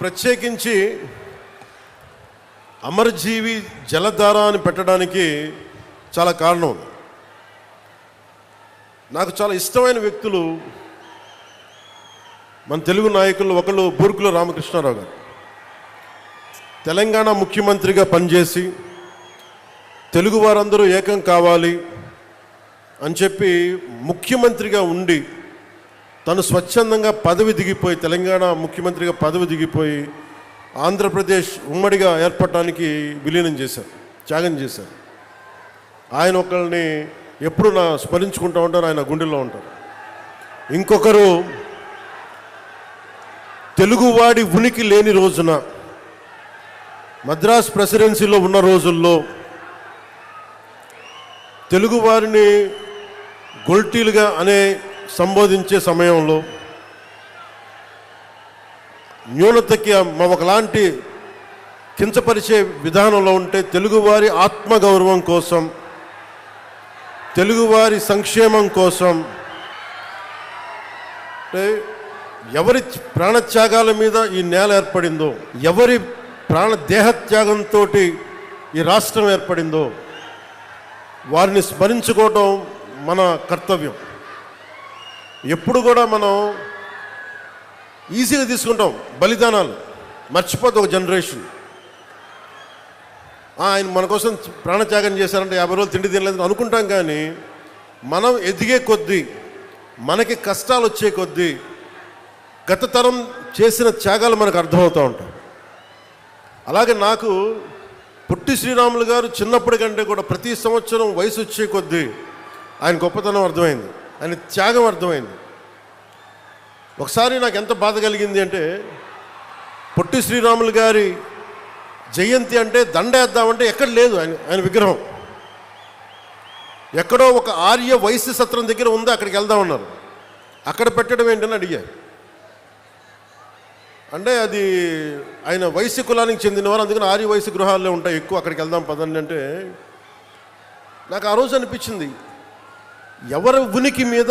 ప్రత్యేకించి అమరజీవి జలధార అని పెట్టడానికి చాలా కారణం ఉంది. నాకు చాలా ఇష్టమైన వ్యక్తులు మన తెలుగు నాయకులు ఒకళ్ళు బూర్కుల రామకృష్ణారావు గారు. తెలంగాణ ముఖ్యమంత్రిగా పనిచేసి తెలుగు వారందరూ ఏకం కావాలి అని చెప్పి ముఖ్యమంత్రిగా ఉండి తను స్వచ్ఛందంగా పదవి దిగిపోయి తెలంగాణ ముఖ్యమంత్రిగా పదవి దిగిపోయి ఆంధ్రప్రదేశ్ ఉమ్మడిగా ఏర్పడటానికి విలీనం చేశారు త్యాగం చేశారు. ఆయన ఒకరిని ఎప్పుడు నా స్మరించుకుంటూ ఉంటారు ఆయన గుండెల్లో ఉంటారు. ఇంకొకరు తెలుగువాడి ఉనికి లేని రోజున మద్రాస్ ప్రెసిడెన్సీలో ఉన్న రోజుల్లో తెలుగువారిని గొల్టీలుగా అనే సంబోధించే సమయంలో న్యూనతకి మ- ఒకలాంటి కించపరిచే విధానంలో ఉంటే తెలుగువారి ఆత్మగౌరవం కోసం తెలుగువారి సంక్షేమం కోసం అంటే ఎవరి ప్రాణత్యాగాల మీద ఈ నేల ఏర్పడిందో ఎవరి ప్రాణ దేహత్యాగంతో ఈ రాష్ట్రం ఏర్పడిందో వారిని స్మరించుకోవటం మన కర్తవ్యం. ఎప్పుడు కూడా మనం ఈజీగా తీసుకుంటాం బలిదానాలు. మర్చిపోతే ఒక జనరేషన్. ఆయన మన కోసం ప్రాణత్యాగం చేశారంటే యాభై రోజులు తిండి తినలేదు అనుకుంటాం కానీ మనం ఎదిగే కొద్దీ మనకి కష్టాలు వచ్చే కొద్దీ గత తరం చేసిన త్యాగాలు మనకు అర్థమవుతూ ఉంటాయి. అలాగే నాకు పుట్టి శ్రీరాములు గారు చిన్నప్పటి కంటే కూడా ప్రతి సంవత్సరం వయసు వచ్చే కొద్దీ ఆయన గొప్పతనం అర్థమైంది. ఆయన త్యాగం అర్థమైంది. ఒకసారి నాకు ఎంత బాధ కలిగింది అంటే పొట్టి శ్రీరాములు గారి జయంతి అంటే దండేద్దామంటే ఎక్కడ లేదు ఆయన ఆయన విగ్రహం. ఎక్కడో ఒక ఆర్య వైశ్య సత్రం దగ్గర ఉందో అక్కడికి వెళ్దామన్నారు అక్కడ పెట్టడం ఏంటని అడిగారు అంటే అది ఆయన వైశ్య కులానికి చెందినవారు అందుకని ఆర్య వయసు గృహాల్లో ఉంటాయి ఎక్కువ అక్కడికి వెళ్దాం పదండి అంటే నాకు ఆ రోజు అనిపించింది. ఎవరి ఉనికి మీద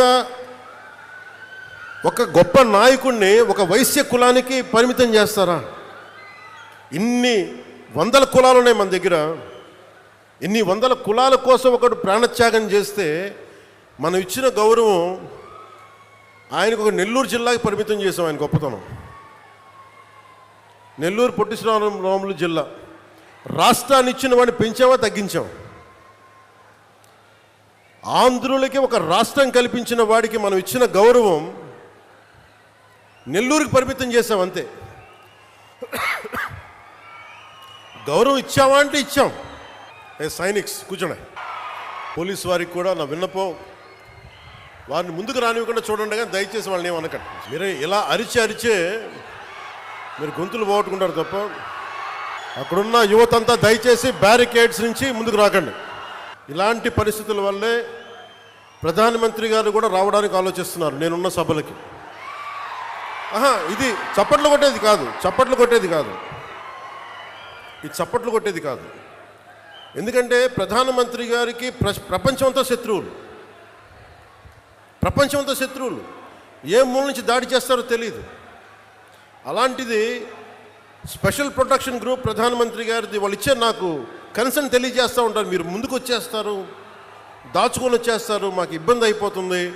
ఒక గొప్ప నాయకుడిని ఒక వైశ్య కులానికి పరిమితం చేస్తారా? ఇన్ని వందల కులాలు ఉన్నాయి మన దగ్గర. ఇన్ని వందల కులాల కోసం ఒకడు ప్రాణత్యాగం చేస్తే మనం ఇచ్చిన గౌరవం ఆయనకు ఒక నెల్లూరు జిల్లాకి పరిమితం చేసాం ఆయన గొప్పతనం. నెల్లూరు పొట్టి శ్రీరాములు జిల్లా. రాష్ట్రాన్ని ఇచ్చిన వాడిని పెంచావా తగ్గించాం ఆంధ్రులకి ఒక రాష్ట్రం కల్పించిన వాడికి మనం ఇచ్చిన గౌరవం నెల్లూరుకి పరిమితం చేసాం అంతే. గౌరవం ఇచ్చావా అంటే ఇచ్చాం. ఏ సైనిక్స్ కూర్చోండి. పోలీస్ వారికి కూడా నా విన్నపం. వారిని ముందుకు రానివ్వకుండా చూడండి కానీ దయచేసి వాళ్ళని ఏమనకండి మీరు ఇలా అరిచి అరిచే మీరు గొంతులు పోగొట్టుకుంటారు తప్ప అక్కడున్న యువతంతా దయచేసి బ్యారికేడ్స్ నుంచి ముందుకు రాకండి. ఇలాంటి పరిస్థితుల వల్లే ప్రధానమంత్రి గారు కూడా రావడానికి ఆలోచిస్తున్నారు నేనున్న సభలకి. ఆహా ఇది చప్పట్లు కొట్టేది కాదు చప్పట్లు కొట్టేది కాదు. ఇది చప్పట్లు కొట్టేది కాదు. ఎందుకంటే ప్రధానమంత్రి గారికి ప్ర ప్రపంచమంతా శత్రువులు. ప్రపంచమంతా శత్రువులు. ఏ మూల నుంచి దాడి చేస్తారో తెలియదు అలాంటిది స్పెషల్ ప్రొటెక్షన్ గ్రూప్ ప్రధానమంత్రి గారిది వాళ్ళు ఇచ్చే నాకు. కన్సర్న్ తెలియజేస్తూ ఉంటారు మీరు ముందుకు వచ్చేస్తారు దాచుకొని వచ్చేస్తారు మాకు ఇబ్బంది అయిపోతుంది.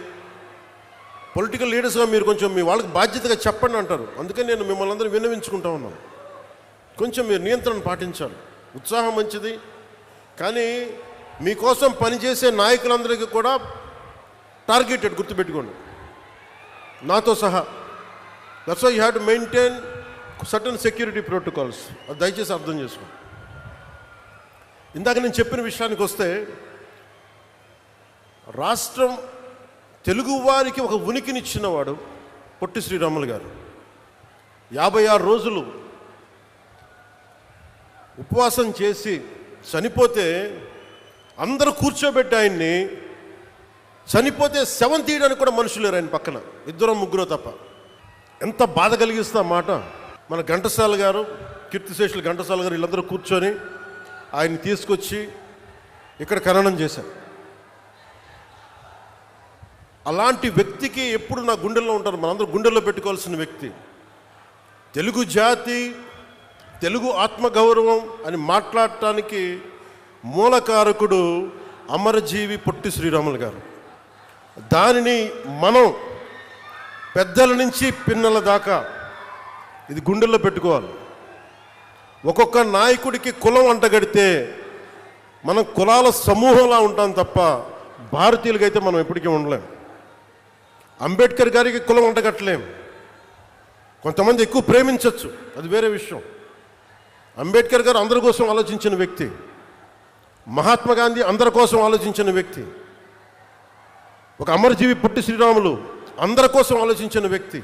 పొలిటికల్ లీడర్స్గా మీరు కొంచెం మీ వాళ్ళకి బాధ్యతగా చెప్పండి అంటారు. అందుకని నేను మిమ్మల్ని అందరూ విన్నవించుకుంటా ఉన్నాను. కొంచెం మీరు నియంత్రణ పాటించాలి. ఉత్సాహం మంచిది. కానీ మీకోసం పనిచేసే నాయకులందరికీ కూడా టార్గెటెడ్ గుర్తుపెట్టుకోండి. నాతో సహా. That's why you have to maintain certain security protocols అది దయచేసి అర్థం చేసుకోండి. ఇందాక నేను చెప్పిన విషయానికి వస్తే రాష్ట్రం తెలుగు వారికి ఒక ఉనికినిచ్చినవాడు పొట్టి శ్రీరాములు గారు. యాభై ఆరు రోజులు ఉపవాసం చేసి చనిపోతే అందరూ కూర్చోబెట్టి ఆయన్ని చనిపోతే శవం తీయడానికి కూడా మనుషులు లేరు ఆయన పక్కన. ఇద్దరు ముగ్గురు తప్ప. ఎంత బాధ కలిగిస్తా మాట? మన ఘంటసాల గారు కీర్తిశేషులు ఘంటసాల గారు వీళ్ళందరూ కూర్చొని ఆయన్ని తీసుకొచ్చి ఇక్కడ ఖననం చేశారు. అలాంటి వ్యక్తికి ఎప్పుడు నా గుండెల్లో ఉంటారు? మనందరూ గుండెల్లో పెట్టుకోవాల్సిన వ్యక్తి. తెలుగు జాతి తెలుగు ఆత్మగౌరవం అని మాట్లాడటానికి మూలకారకుడు అమరజీవి పొట్టి శ్రీరాములు గారు. దానిని మనం పెద్దల నుంచి పిన్నల దాకా ఇది గుండెల్లో పెట్టుకోవాలి. ఒక్కొక్క నాయకుడికి కులం అంటగడితే మనం కులాల సమూహంలా ఉంటాం తప్ప భారతీయులకైతే మనం ఎప్పటికీ ఉండలేం. అంబేద్కర్ గారికి కులం అంటగట్టలేం. కొంతమంది ఎక్కువ ప్రేమించవచ్చు అది వేరే విషయం. అంబేద్కర్ గారు అందరి కోసం ఆలోచించిన వ్యక్తి. మహాత్మా గాంధీ అందరి కోసం ఆలోచించిన వ్యక్తి. ఒక అమరజీవి పుట్టి శ్రీరాములు అందరి కోసం ఆలోచించిన వ్యక్తి.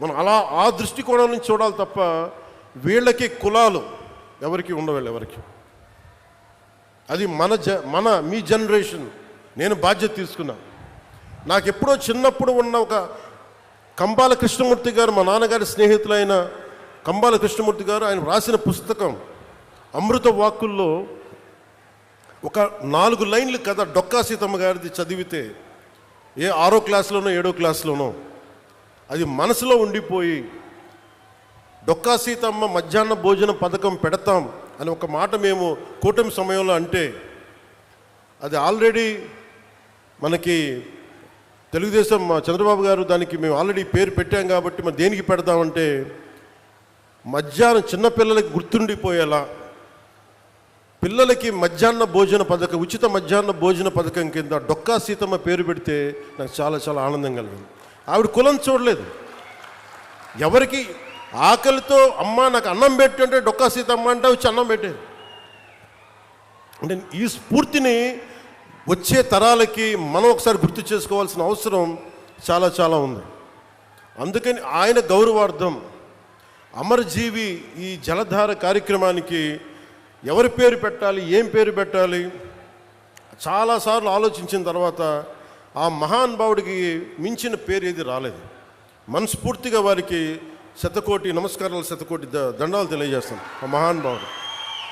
మనం అలా ఆ దృష్టికోణం నుంచి చూడాలి తప్ప వీళ్ళకి కులాలు ఎవరికి ఉండవు ఎవరికి. అది మన జ మన మీ జనరేషన్. నేను బాధ్యత తీసుకున్నా. నాకు ఎప్పుడో చిన్నప్పుడు ఉన్న ఒక కంబాల కృష్ణమూర్తి గారు మా నాన్నగారి స్నేహితులైన కంబాల కృష్ణమూర్తి గారు ఆయన రాసిన పుస్తకం అమృత వాక్కుల్లో ఒక నాలుగు లైన్లు కథ డొక్కా సీతమ్మ గారిది చదివితే ఏ ఆరో క్లాస్లోనో ఏడో క్లాస్లోనో అది మనసులో ఉండిపోయి డొక్కా సీతమ్మ మధ్యాహ్న భోజన పథకం పెడతాం అని ఒక మాట మేము కూటమి సమయంలో అంటే అది ఆల్రెడీ మనకి తెలుగుదేశం మా చంద్రబాబు గారు దానికి మేము ఆల్రెడీ పేరు పెట్టాం కాబట్టి మరి దేనికి పెడతామంటే మధ్యాహ్నం చిన్నపిల్లలకి గుర్తుండిపోయేలా పిల్లలకి మధ్యాహ్న భోజన పథకం ఉచిత మధ్యాహ్న భోజన పథకం కింద డొక్కా సీతమ్మ పేరు పెడితే నాకు చాలా చాలా ఆనందం కలిగింది. ఆవిడ కులం చూడలేదు. ఎవరికి ఆకలితో అమ్మ నాకు అన్నం పెట్టు అంటే డొక్కా సీతమ్మ అంటే వచ్చి అన్నం పెట్టేది. అంటే ఈ స్ఫూర్తిని వచ్చే తరాలకి మనం ఒకసారి గుర్తు చేసుకోవాల్సిన అవసరం చాలా చాలా ఉంది. అందుకని ఆయన గౌరవార్థం అమరజీవి ఈ జలధార కార్యక్రమానికి ఎవరి పేరు పెట్టాలి ఏం పేరు పెట్టాలి చాలాసార్లు ఆలోచించిన తర్వాత ఆ మహానుభావుడికి మించిన పేరు ఏది రాలేదు. మనస్ఫూర్తిగా వారికి శతకోటి నమస్కారాలు శతకోటి ద- దండాలు తెలియజేస్తాం ఆ మహానుభావుడు.